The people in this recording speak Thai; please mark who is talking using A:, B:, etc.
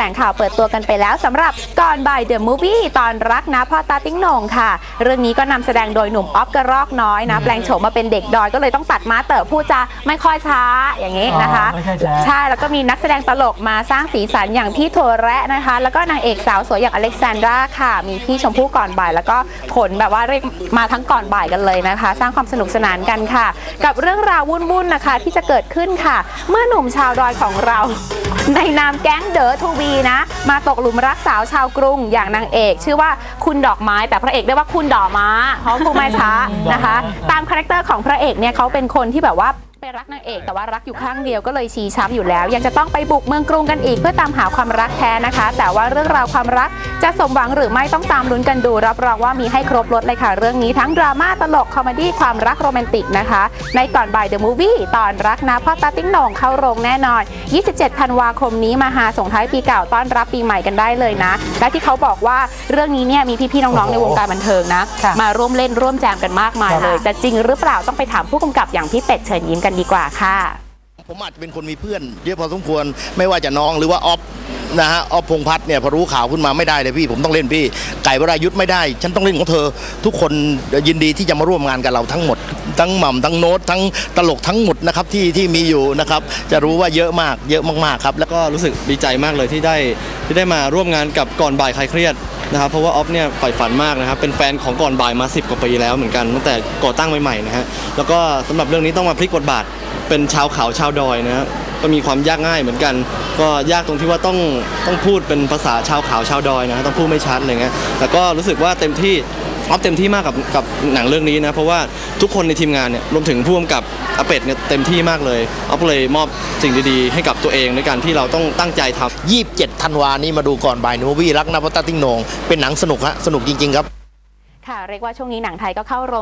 A: แถลงข่าวเปิดตัวกันไปแล้วสำหรับก่อนบ่ายเดอะมูฟวี่ตอนรักนะพ่อตาติ้งโหน่งค่ะ เรื่องนี้ก็นำแสดงโดยหนุ่มออฟกระรอกน้อยนะ แปลงโฉมมาเป็นเด็กดอยก็เลยต้องตัดม้าเต๋อพูดจาไม่ค่อยช้าอย่างนี้นะคะ
B: อ๋อไม่ค่อยช้า
A: ใช่แล้วก็มีนักแสดงตลกมาสร้างสีสันอย่างพี่โทแระนะคะ แล้วก็นางเอกสาวสวยอย่างอเล็กซานดราค่ะ มีพี่ชมพู่ก่อนบ่าย แล้วก็ขนแบบว่าเรียกมาทั้งก่อนบ่ายกันเลยนะคะ สร้างความสนุกสนานกันค่ะ กับเรื่องราววุ่นๆนะคะที่จะเกิดขึ้นค่ะ เมื่อหนุ่มชาวดอยของเรา ในนามแก๊งเดอทูบีนะ มาตกหลุมรักสาวชาวกรุงอย่างนางเอก ชื่อว่าคุณดอกไม้แต่พระเอกเรียกว่าคุณดอกม้าเพราะกูไม่ช้านะคะ ตามคาแรคเตอร์ของพระเอกเนี่ยเขาเป็นคนที่แบบว่า ไปรักนางเอกแต่ว่ารักอยู่ข้างเดียวก็เลยชี้ช้ำอยู่แล้ว ยังจะต้องไปบุกเมืองกรุงกันอีกเพื่อตามหาความรักแท้นะคะ แต่ว่าเรื่องราวความรักจะสมหวังหรือไม่ต้องตามลุ้นกันดู รับรองว่ามีให้ครบรถเลยค่ะ เรื่องนี้ทั้งดราม่าตลกคอมเมดี้ความรักโรแมนติกนะคะ ในก่อนบ่ายเดอะมูฟวี่ตอนรักนะพ่อตาติ้งโหน่งเข้าโรงแน่นอน 27 ธันวาคมนี้มาหาส่งท้ายปีเก่าต้อนรับปีใหม่กันได้เลยนะ และที่เขาบอกว่าเรื่องนี้เนี่ยมีพี่ๆน้องๆในวงการบันเทิงนะ
B: ค่ะ
A: มาร่วมเล่นร่วมแจมกันมากมายเลย จะจริงหรือเปล่าต้องไปถามผู้กำกับอย่างพี่เป็ดเชิญยิ้มกันดีกว่าค่ะ
C: ผมอาจจะเป็นคนมีเพื่อนเยอะพอสมควรไม่ว่าจะน้องหรือว่าออฟนะฮะออฟพงษ์พัฒน์เนี่ยพอรู้ข่าวขึ้นมาไม่ได้เลยพี่ ผมต้องเล่นพี่ ไก่วรายุทธ์ไม่ได้ ฉันต้องเล่นของเธอ ทุกคนยินดีที่จะมาร่วมงานกับเราทั้งหมด ทั้งหม่ำทั้งโน้ตทั้งตลกทั้งหมดนะครับที่ที่มีอยู่นะครับจะรู้ว่าเยอะมากเยอะมากๆครับ แล้ว
D: ก็รู้สึกดีใจมากเลยที่ได้ที่ได้มาร่วมงานกับก่อนบ่ายใครเครียด นะครับเพราะว่าออฟเนี่ยใฝ่ฝันมากนะครับเป็นแฟนของก่อนบ่ายมา 10 กว่าปีแล้วเหมือนกันตั้งแต่ก่อตั้งใหม่ๆนะฮะแล้วก็สำหรับเรื่องนี้ต้องมาพลิกบทบาทเป็นชาวเขาชาวดอยนะฮะก็มีความยากง่ายเหมือนกัน ก็ยากตรงที่ว่าต้องต้องพูดเป็นภาษาชาวเขาชาวดอยนะฮะต้องพูดไม่ชัดอะไรเงี้ยแต่ก็รู้สึกว่าเต็มที่ ออฟเต็มที่มากกับกับหนังเรื่องนี้นะ เพราะว่าทุกคนในทีมงานเนี่ยรวมถึงผู้กำกับอาเป็ดเนี่ยเต็มที่มากเลยออฟเลยมอบสิ่งดีๆ ให้กับตัวเองในการที่เราต้องตั้งใจทำ
C: 27ธันวานี้มาดูก่อนบ่ายนูวี่รักนะพตาติ้งโหนงเป็นหนังสนุกฮะสนุกจริงๆครับ
A: ค่ะเรียกว่าช่วงนี้หนังไทยก็เข้าโรง